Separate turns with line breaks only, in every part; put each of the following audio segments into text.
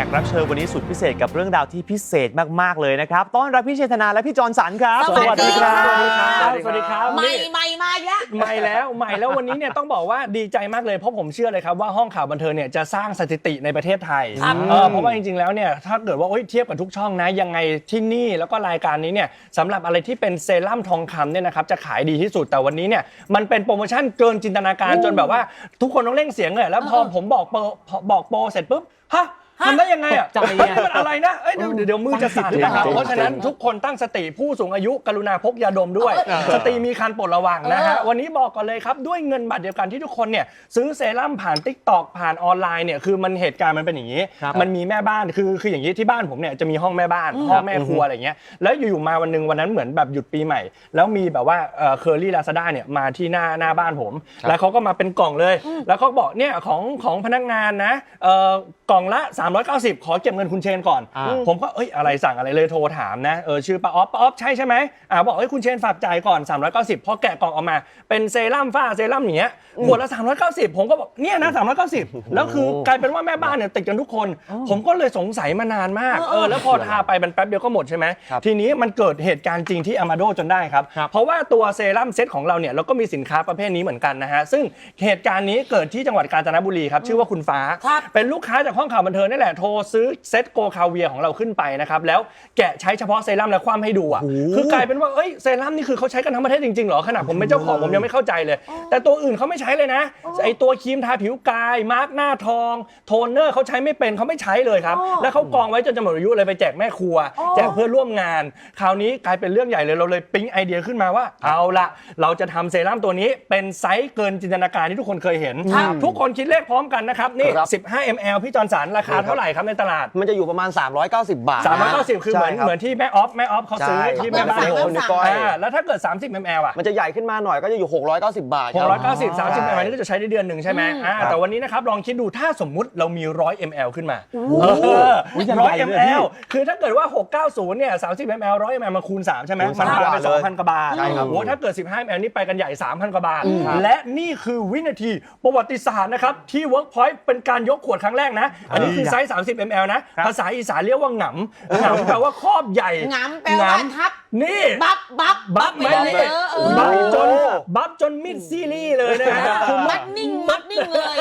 กรับเชิญวันนี้สุดพิเศษกับเรื่องราวที่พิเศษมากๆเลยนะครับ ต้อนรับพี่เชษฐนาและพี่จอร์นสันครับ
สวัสดีครับ
สวัสดีครับ สวัสดีครับ
ใหม่
นี่
ใหม่มาอีกแล้ว
ใหม่แล้วใหม่แล้ววันนี้เนี่ยต้องบอกว่าดีใจมากเลยเพราะผมเชื่อเลยครับว่าห้องข่าวบันเทิงเนี่ยจะสร้างสถิติในประเทศไทย
ครับ
เออเพราะว่าจริงๆแล้วเนี่ยถ้าเกิดว่าโอ๊ยเทียบกับทุกช่องนะยังไงที่นี่แล้วก็รายการนี้เนี่ยสำหรับอะไรที่เป็นเซรั่มทองคำเนี่ยนะครับจะขายดีที่สุดแต่วันนี้เนี่ยมันเป็นโปรโมชั่นเกินจินตนาการจนแบบว่า ทุกคนต้องเร่งเสียงเลยแล้วพอผมบอกโปรพอบอกโปรเสร็จปุ๊บฮะ ทำได้ยังไงอะ
ใจ
เฮ้ย
อะ
นี่มันอะไรนะเอ้ยเดี๋ยวเดี๋ยวเดี๋ยวมือจะสั่นนะครับ
จริงๆ
เพราะฉะนั้นทุกคนตั้งสติผู้สูงอายุกรุณาพกยาดมด้วย
เออ
สตรีมีคันโปรดระวังนะฮะ
เออ
วันนี้บอกก่อนเลยครับ ด้วยเงินบัตรเดียวกันที่ทุกคนเนี่ยซื้อเซรั่มผ่าน t ิ k t o k ผ่านออนไลน์เนี่ยคือมันเหตุการณ์มันเป็นอย่างนี้
ครับ
มันมีแม่บ้านคือคืออย่างนี้ที่บ้านผมเนี่ยจะมีห้องแม่บ้านห้องแม่ครัวอะไรเงี้ยแล้วอยู่ๆมาวันหนึงวันนั้นเหมือนแบบหยุดปีใหม่ แล้วมีแบบว่าเคอรี่ลาซาด้าเนี่ยมาที่หน้าหน้าบ้านผม แล้วเขาก็มาเป็นกล่องเลย แล้วเขาบอกเนี่ยของของพนักงานนะเอ่อกล่องละ390 ขอเก็บเงินคุณเชนก่อน
อ่า
ผมก็เอ้ยอะไรสั่งอะไรเลยโทรถามนะเออชื่อป้าออฟป้าออฟใช่ใช่ไหมอ่าบอกเอ้ยคุณเชนฝากจ่ายก่อน 390พอแกะกล่องออกมาเป็นเซรั่มฝ้าเซรั่มอย่างเงี้ยขวดละ 390 ผมก็บอกเนี่ยนะ 390 แล้วคือกลายเป็นว่าแม่บ้านเนี่ยติดกันทุกคน ผมก็เลยสงสัยมานานมากเออแล้วพอทาไปมันแป๊บเดียวก็หมดใช่ไหม
ครับ
ทีนี้มันเกิดเหตุการณ์จริงที่อามาโดจนได้ครับ
ครับ
เพราะว่าตัวเซรั่มเซตของเราเนี่ยเราก็มีสินค้าประเภทนี้เหมือนกันนะฮะซึ่งเหตุการณ์นี้เกิดที่จังหวัดกาญจนบุรีครับชื่อว่าคุณฟ้า
ครับ
เป็นลูกค้าจากห้องข่าวบันเทิงนี่แหละโทรซื้อเซตโกคาเวียของเราขึ้นไปนะครับแล้วแกะใช้เฉพาะเซรั่มและคว่ำให้ดูอะคือกลายเป็นว่าเอ้ยเซรั่มนี่คือเขาใช้กันทั้งประเทศจริงๆเหรอขนาดผมเป็นเจ้าของผมยังไม่เข้าใจเลย แต่ตัวอื่นเขาไม่ใช้เลยนะไอตัวครีมทาผิวกายมาร์กหน้าทอง โทนเนอร์เขาใช้ไม่เป็นเขาไม่ใช้เลยครับ
อ๋อ
แล้วเขากองไว้จนจะหมดอายุเลยไปแจกแม่ครัว
อ๋อ
แจกเพื่อนร่วมงาน คราวนี้กลายเป็นเรื่องใหญ่เลยเราเลยปิ๊งไอเดียขึ้นมาว่า เอาละเราจะทำเซรั่มตัวนี้เป็นไซส์เกินจินตนาการที่ทุกคนเคยเห็น ทุกคนคิดเลขพร้อมกันนะครับนี่
ครับ
15 ml พี่จอนสันราคาเท่าไหร่ครับในตลาด
มันจะอยู่ประมาณ 390 บาทนะฮะ
390 คือเหมือน
ใช่รับ
เหมือนที่แม่ออฟแม่ออฟเขาซื้อ
ใช่
ที่แม่บ้าน
เริ่
ผมม
สั่งเริ่มสั่ง
อ่าแล้วถ้าเกิด 30 ml อะ
มันจะใหญ่ขึ้นมาหน่อยก็จะอยู่ 690 บาทครับ
690 30 ml นี่ก็จะใช้ได้เดือนหนึ่งใช่ไหมอ่าแต่วันนี้นะครับลองคิดดูถ้าสมมุติเรามี 100 ml ขึ้นมาเออ
อุ๊ยยัง
ร้อย
ใหญ่เลยพี่
ml คือถ้าเกิดว่า 690 เนี่ย 30 ml 100 ml มาคูณ 3 ใช่ไหม
คูณ
มัน
สาม
หายไป
เลย
2,000 กว่าบาท
ใช่ครับ
โอ้โหถ้าเกิด 15 ml นี่ไปกันใหญ่ 3,000 กว่าบาท และนี่คือวินาทีประวัติศาสตร์นะครับที่ Workpoint เป็นการยกขวดครั้งแรกนะ อันนี้คือไซส์ 30 ml นะภาษาอีสานเรียกว่าหงำหงำแปลว่าครอบใหญ่
หงำแปลว่าทับ
นี่
บับบับ
บัฟไหม
ไป
นี่
เลยเออเออ
บัฟจน
โอ้
บัฟจนมิดซีรีส์เลยนะฮะคือ
มัดนิ่งมัดนิ่งเลย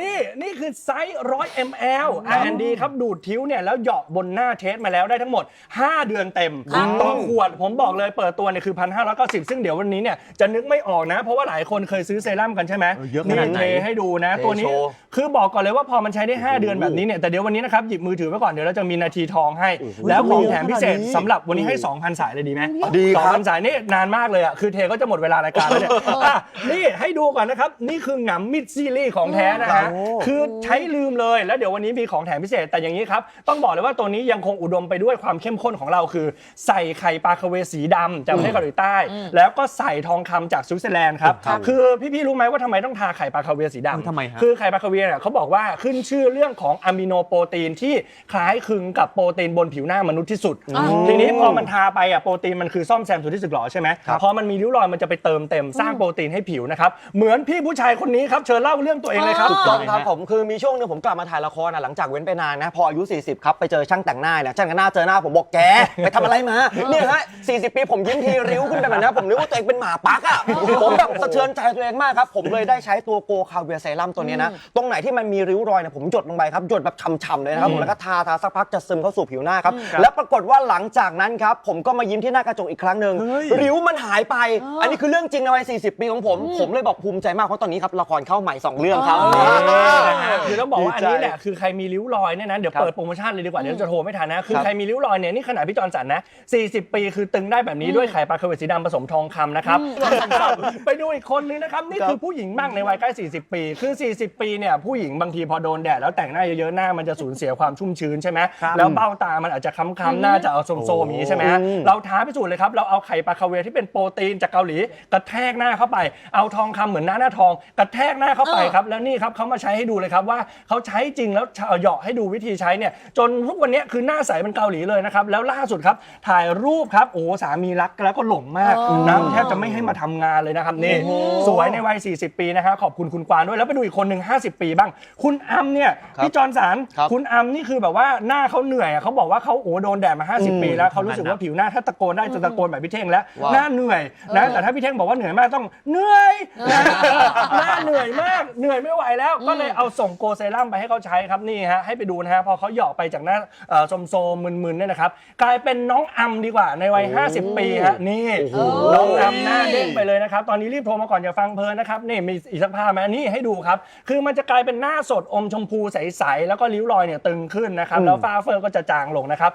นี่นี่คือไซส์100 ml R&D ครับดูดทิ้วเนี่ยแล้วเหยาะบนหน้าเทสมาแล้วได้ทั้งหมด 5 เดือนเต็ม
ครับ
ต่อขวดผมบอกเลยเปิดตัวเนี่ยคือ 1,590 ซึ่งเดี๋ยววันนี้เนี่ยจะนึกไม่ออกนะ เพราะว่าหลายคนเคยซื้อเซรั่มกันใช่ไหม
เออเยอะข
นี่
นาดไหน
เทให้ดูนะ ตัวนี้
เทโชว์
คือบอกก่อนเลยว่าพอมันใช้ได้ 5 เดือนแบบนี้เนี่ยแต่เดี๋ยววันนี้นะครับหยิบมือถือไว้ก่อนเดี๋ยวเราจะมีนาทีทองให้ แล้วของแถมพิเศษสำหรับวันนี้ให้ 2,000 สายเลยดีไหม
ดีครับ
สองพันสายนี่นานมากเลยอะคือเทก็จะหมดเวลารายการแล้วเนี่ยอะนี่ให้ดูก่อนนะครับ นี่คือหงำมิดซีรีส์ของแท้นะฮะ
โอ้
คือใช้ลืมเลยแล้วเดี๋ยววันนี้มีของแถมพิเศษแต่อย่างนี้ครับ ต้องบอกเลยว่าตัวนี้ยังคงอุดมไปด้วยความเข้มข้นของเราคือ ใส่ไข่ปลาคาเวสีดำจากประเทศเกาหลีใต้ แล้วก็ใส่ทองคำจากสวิตเซอร์แลนด์ครับ
ครับ
คือพี่ๆรู้ไหมว่าทำไมต้องทาไข่ปลาคาเวสีดำ
ทำไมฮะ
คือไข่ปลาคาเวียร์เนี่ยเขาบอกว่าขึ้นชื่อเรื่องของอะมิโนโปรตีนที่คล้ายคลึงกับโปรตีนบนผิวหน้ามนุษย์ที่สุด ทีนี้พอมันทาไปอะโปรตีนมันคือซ่อมแซมส่วนที่สึกหรอใช่ไหม
ครับ
พอมันมีริ้วรอยมันจะไปเติมเต็มสร้างโปรตีนให้ผิวนะครับเหมือนพี่ผู้ชายคนนี้ครับเชิญเล่าเรื่องตัวเองเลยครับ
ถู
ถู
ก
ก
ต้
ต้
อ
องงครับผมคือมีช่วงหนึงผมกลับมาถ่ายละครนะหลังจากเว้นไปนานนะพออายุ 40 ครับไปเจอช่างแต่งหน้าเนี่ยช่างแต่งหน้าเจอหน้าผมบอกแกไปทำอะไรมาเนี่ยฮะ40 ปีผมยิ้มทีริ้วขึ้นไปแบบนั้นผมนึกว่าตัวเองเป็นหมาปักอะผมแบบสะเทือนใจตัวเองมากครับ ผมเลยได้ใช้ตัวโกคาเวียเซรั่มตัวนี้นะ ตรงไหนที่มันมีริ้วรอยเนี่ยผมหยดลงไปครับหยดแบบฉ่ำๆเลยนะครับผมแล้วก็ทาทาสักพักจะซึมเข้าสู่ผิวหน้าครับแล้วปรากฏว่าหลังจากนั้นครับผมก็มายิ้มที่หน้ากระจกอีกครั้งหนึ่ง
เฮ้ย
ริ้วมันหายไป อันนี้คือเรื่องจริงในวัย 40 ปีของผม ผมเลยบอกภูมิใจมากเพราะตอนนี้ครับละครเข้าใหม่ 2 เรื่องครับ
นะฮะคือต้องบอกว่าอันนี้
ดีใจ
แหละคือใครมีริ้วรอยเนี่ยนะเดี๋ยว
ครับ
เปิดโปรโมชั่นเลยดีกว่าเดี๋ยวจะโทรไม่ทันนะคือ
ครับ
ใครมีริ้วรอยเนี่ยนี่ขนาดพี่จอนสันนะ 40 ปีคือตึงได้แบบนี้ด้วยไข่ปลาคาเวตสีดำผสมทองคำนะครับไปดูอีกคนนึงนะครับนี่คือผู้หญิงบ้างในวัยใกล้ 40 ปี คือ 40 ปีเนี่ยผู้หญิงบางทีพอโดนแดดแล้วแต่งหน้าเยอะๆหน้ามันจะสูญเสียความชุ่มชื้นใช่ไหม
ครับ
แล้วเบ้าตามันอาจจะค้ำๆหน้าจะเอาโซมๆอย่างนี้ใช่ไหมฮะ
อืม
เราทท้าพิสูจน์เลยครับเราเอาไข่ปลาคาเวียร์ที่เป็นโปรตีนจากเกาหลีกระแทกหน้าเข้าไป เอาทองคำเหมือนหน้าหน้าทองกระแทกหน้าเข้าไป
เออ
ครับแล้วนี่ครับเขามาใช้ให้ดูเลยครับว่าเขาใช้จริงแล้วเหยาะให้ดูวิธีใช้เนี่ยจนทุกวันนี้คือหน้าใสเป็นเกาหลีเลยนะครับแล้วล่าสุดครับถ่ายรูปครับโอ้สามีรักแล้วก็หลงมาก
อ๋อ
นะแทบจะไม่ให้มาทำงานเลยนะครับนี่สวยในวัย 40 ปีนะครับขอบคุณคุณกวางด้วยแล้วไปดูอีกคนหนึ่ง50 ปีบ้าง คุณอัมเนี่ย
ครับ
พี่จอร์นสัน
ครับ
คุณอัมนี่คือแบบว่าหน้าเขาเหนื่อยอะเขาบอกว่าเขาโอ้โดนแดดมา
อืม
50 ปีแล้วเขารู้สึกว่าผิวหน้าถ้าตะโกนได้จะตะโกนแบบพี่เท่งแล้ว
ว้าว
หน้าเหนื่อยนะ
เออ
แต่ถ้าพี่เท่งบอกว่าเหนื่อยมากต้องเหนื่อยนะหน้าเหนื่อยมากเหนื่อยไม่ไหวแล้ว ก็เลยเอาส่งโกเซรั่มไปให้เขาใช้ครับนี่ฮะให้ไปดูนะฮะพอเขาเหยาะไปจากหน้าเอ่อโซมๆมึนๆเนี่ยนะครับกลายเป็นน้องอัมดีกว่าในวัย 50 ปีฮะนี่
โอ้โห
น้องอัมหน้าเด้งไปเลยนะครับตอนนี้รีบโทรมาก่อนอย่าฟังเพลินนะครับนี่มีอีกสักภาพไหมนี่ให้ดูครับ คือมันจะกลายเป็นหน้าสดอมชมพูใสๆแล้วก็ริ้วรอยเนี่ยตึงขึ้นนะครับแล้วฝ้าเฟอร์ก็จะจางลงนะครับ